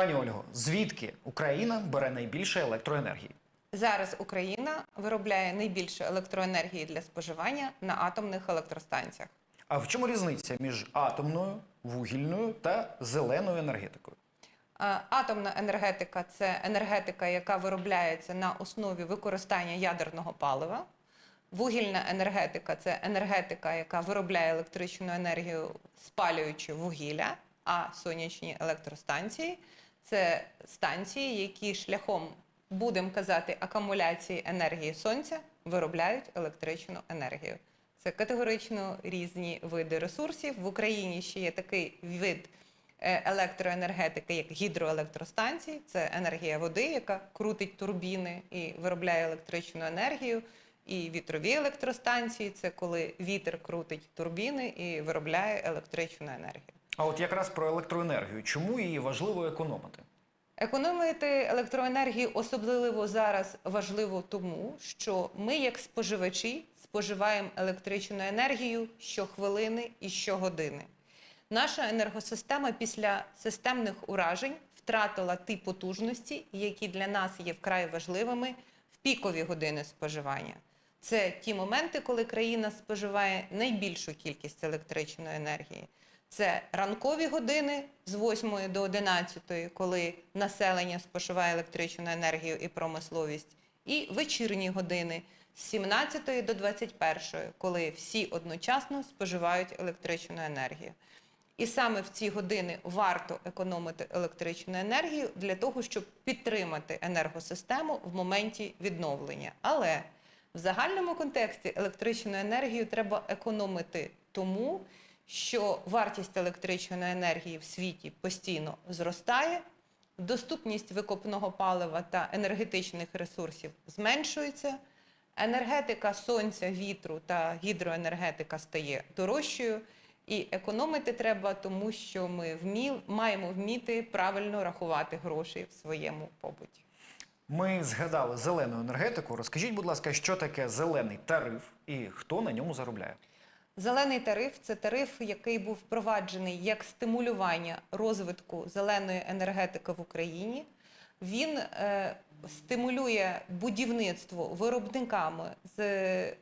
Пані Ольго, звідки Україна бере найбільше електроенергії? Зараз Україна виробляє найбільше електроенергії для споживання на атомних електростанціях. А в чому різниця між атомною, вугільною та зеленою енергетикою? Атомна енергетика це енергетика, яка виробляється на основі використання ядерного палива. Вугільна енергетика це енергетика, яка виробляє електричну енергію, спалюючи вугілля. А сонячні електростанції це станції, які шляхом, будемо казати, акумуляції енергії сонця виробляють електричну енергію. Це категорично різні види ресурсів. В Україні ще є такий вид е, електроенергетики, як гідроелектростанції. Це енергія води, яка крутить турбіни і виробляє електричну енергію. І вітрові електростанції це коли вітер крутить турбіни і виробляє електричну енергію. А от якраз про електроенергію. Чому її важливо економити? Економити електроенергію особливо зараз важливо тому, що ми, як споживачі, споживаємо електричну енергію щохвилини і щогодини. Наша енергосистема після системних уражень втратила ті потужності, які для нас є вкрай важливими в пікові години споживання. Це ті моменти, коли країна споживає найбільшу кількість електричної енергії. Це ранкові години з 8 до 11, коли населення споживає електричну енергію і промисловість, і вечірні години з 17 до 21, коли всі одночасно споживають електричну енергію. І саме в ці години варто економити електричну енергію для того, щоб підтримати енергосистему в моменті відновлення. Але в загальному контексті електричну енергію треба економити тому, що вартість електричної енергії в світі постійно зростає, доступність викопного палива та енергетичних ресурсів зменшується, енергетика сонця, вітру та гідроенергетика стає дорожчою. І економити треба, тому що ми вмі... маємо вміти правильно рахувати гроші в своєму побуті. Ми згадали зелену енергетику. Розкажіть, будь ласка, що таке зелений тариф і хто на ньому заробляє? Зелений тариф це тариф, який був впроваджений як стимулювання розвитку зеленої енергетики в Україні. Він е, стимулює будівництво виробниками з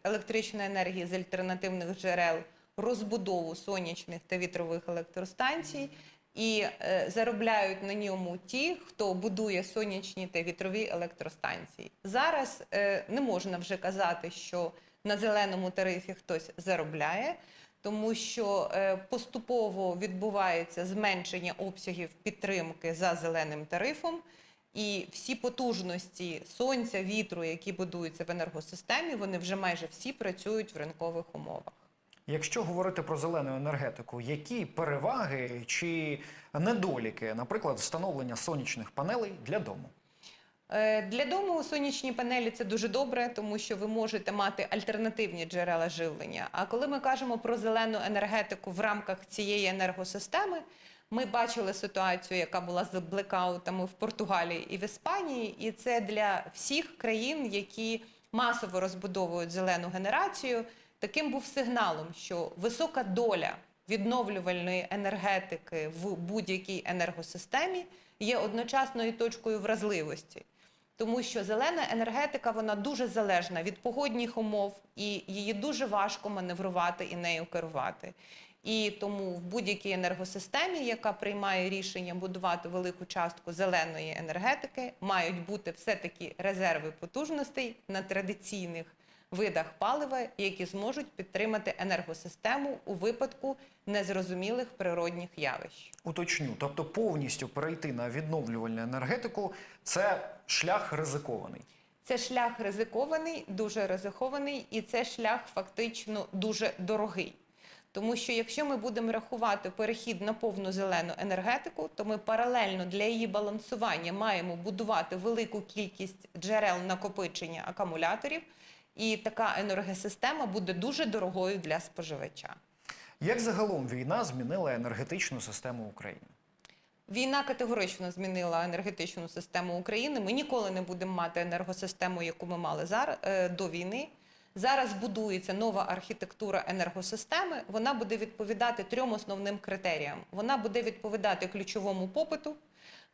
електричної енергії з альтернативних джерел, розбудову сонячних та вітрових електростанцій. І е, заробляють на ньому ті, хто будує сонячні та вітрові електростанції. Зараз е, не можна вже казати, що на зеленому тарифі хтось заробляє, тому що е, поступово відбувається зменшення обсягів підтримки за зеленим тарифом. І всі потужності сонця, вітру, які будуються в енергосистемі, вони вже майже всі працюють в ринкових умовах. Якщо говорити про зелену енергетику, які переваги чи недоліки, наприклад, встановлення сонячних панелей для дому? Е, Для дому сонячні панелі це дуже добре, тому що ви можете мати альтернативні джерела живлення. А коли ми кажемо про зелену енергетику в рамках цієї енергосистеми, ми бачили ситуацію, яка була з блекаутами в Португалії і в Іспанії, і це для всіх країн, які масово розбудовують зелену генерацію. Таким був сигналом, що висока доля відновлювальної енергетики в будь-якій енергосистемі є одночасною точкою вразливості. Тому що зелена енергетика вона дуже залежна від погодних умов, і її дуже важко маневрувати і нею керувати. І тому в будь-якій енергосистемі, яка приймає рішення будувати велику частку зеленої енергетики, мають бути все-таки резерви потужностей на традиційних видах палива, які зможуть підтримати енергосистему у випадку незрозумілих природних явищ. Уточню, тобто повністю перейти на відновлювальну енергетику це шлях ризикований. Це шлях ризикований, дуже ризикований, і це шлях фактично дуже дорогий. Тому що якщо ми будемо рахувати перехід на повну зелену енергетику, то ми паралельно для її балансування маємо будувати велику кількість джерел накопичення акумуляторів, і така енергосистема буде дуже дорогою для споживача. Як загалом війна змінила енергетичну систему України? Війна категорично змінила енергетичну систему України. Ми ніколи не будемо мати енергосистему, яку ми мали зараз до війни. Зараз будується нова архітектура енергосистеми. Вона буде відповідати трьом основним критеріям. Вона буде відповідати ключовому попиту,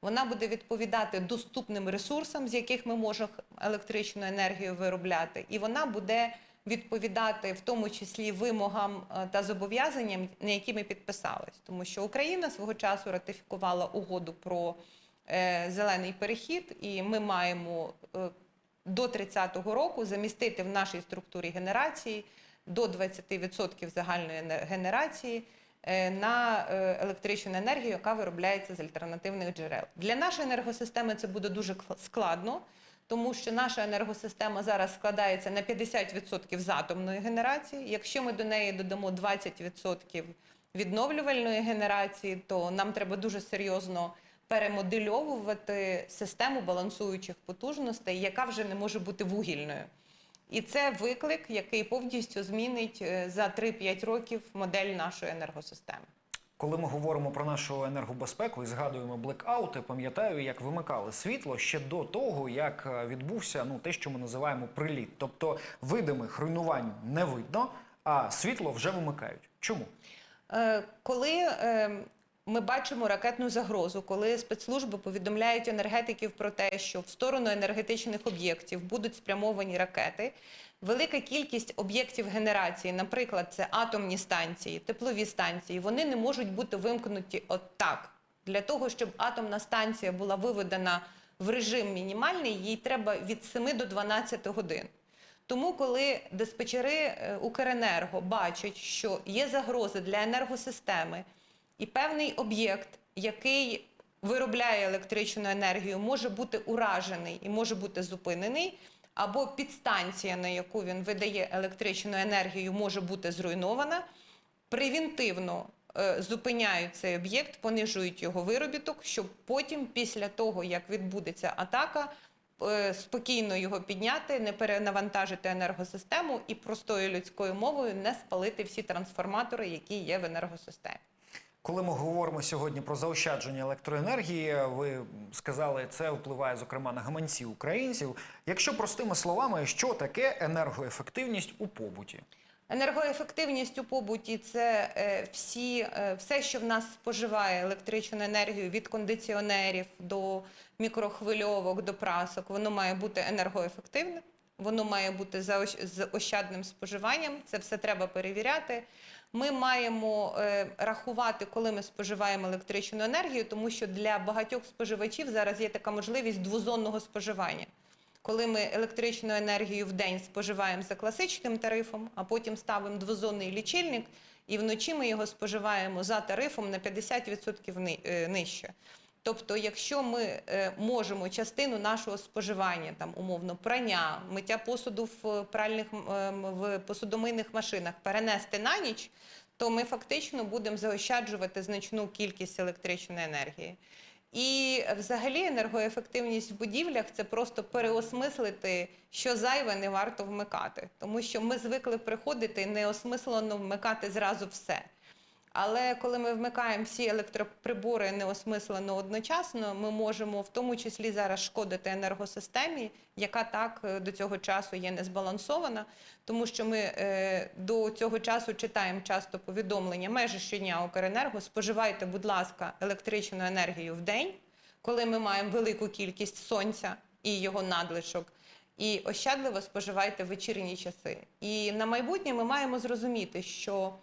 вона буде відповідати доступним ресурсам, з яких ми можемо електричну енергію виробляти, і вона буде відповідати в тому числі вимогам е, та зобов'язанням, на які ми підписались. Тому що Україна свого часу ратифікувала угоду про е, зелений перехід, і ми маємо е, до 30-го року замістити в нашій структурі генерації до 20% загальної ене- генерації на е, електричну енергію, яка виробляється з альтернативних джерел. Для нашої енергосистеми це буде дуже кл- складно, тому що наша енергосистема зараз складається на 50% з атомної генерації. Якщо ми до неї додамо 20% відновлювальної генерації, то нам треба дуже серйозно перемодельовувати систему балансуючих потужностей, яка вже не може бути вугільною. І це виклик, який повністю змінить е, за 3-5 років модель нашої енергосистеми. Коли ми говоримо про нашу енергобезпеку і згадуємо блекаути, пам'ятаю, як вимикали світло ще до того, як е, відбувся ну те, що ми називаємо приліт. Тобто видимих руйнувань не видно, а світло вже вимикають. Чому? Е, Коли е, ми бачимо ракетну загрозу, коли спецслужби повідомляють енергетиків про те, що в сторону енергетичних об'єктів будуть спрямовані ракети, велика кількість об'єктів генерації, наприклад, це атомні станції, теплові станції, вони не можуть бути вимкнуті от так. Для того, щоб атомна станція була виведена в режим мінімальний, їй треба від 7 до 12 годин. Тому, коли диспетчери е, Укренерго бачать, що є загрози для енергосистеми, і певний об'єкт, який виробляє електричну енергію, може бути уражений і може бути зупинений, або підстанція, на яку він видає електричну енергію, може бути зруйнована, превентивно е, зупиняють цей об'єкт, понижують його виробіток, щоб потім, після того, як відбудеться атака, е, спокійно його підняти, не перенавантажити енергосистему і простою людською мовою не спалити всі трансформатори, які є в енергосистемі. Коли ми говоримо сьогодні про заощадження електроенергії, ви сказали, це впливає зокрема на гаманці українців. Якщо простими словами, що таке енергоефективність у побуті? Енергоефективність у побуті це е, всі, е, все, що в нас споживає електричну енергію від кондиціонерів до мікрохвильовок, до прасок. Воно має бути енергоефективне, воно має бути з ощадним споживанням. Це все треба перевіряти. Ми маємо е, рахувати, коли ми споживаємо електричну енергію, тому що для багатьох споживачів зараз є така можливість двозонного споживання коли ми електричну енергію в день споживаємо за класичним тарифом, а потім ставимо двозонний лічильник, і вночі ми його споживаємо за тарифом на 50% ни- е, нижче. Тобто, якщо ми е, можемо частину нашого споживання, там умовно прання, миття посуду в пральних ем, в посудомийних машинах перенести на ніч, то ми фактично будемо заощаджувати значну кількість електричної енергії. І взагалі енергоефективність в будівлях це просто переосмислити, що зайве не варто вмикати. Тому що ми звикли приходити і неосмислено вмикати зразу все. Але коли ми вмикаємо всі електроприбори неосмислено одночасно, ми можемо в тому числі зараз шкодити енергосистемі, яка так е, до цього часу є незбалансована, тому що ми е, до цього часу читаємо часто повідомлення майже щодня Укренерго, споживайте, будь ласка, електричну енергію в день, коли ми маємо велику кількість сонця і його надлишок. І ощадливо споживайте вечірні часи. І на майбутнє ми маємо зрозуміти, що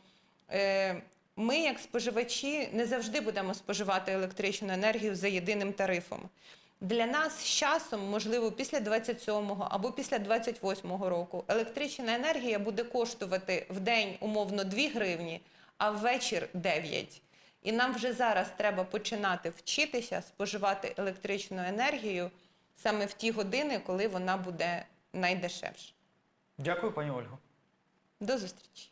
е, ми, як споживачі, не завжди будемо споживати електричну енергію за єдиним тарифом. Для нас з часом, можливо, після 27-го або після 28-го року електрична енергія буде коштувати в день умовно 2 гривні, а ввечір 9. І нам вже зараз треба починати вчитися споживати електричну енергію саме в ті години, коли вона буде найдешевша. Дякую, пані Ольго. До зустрічі!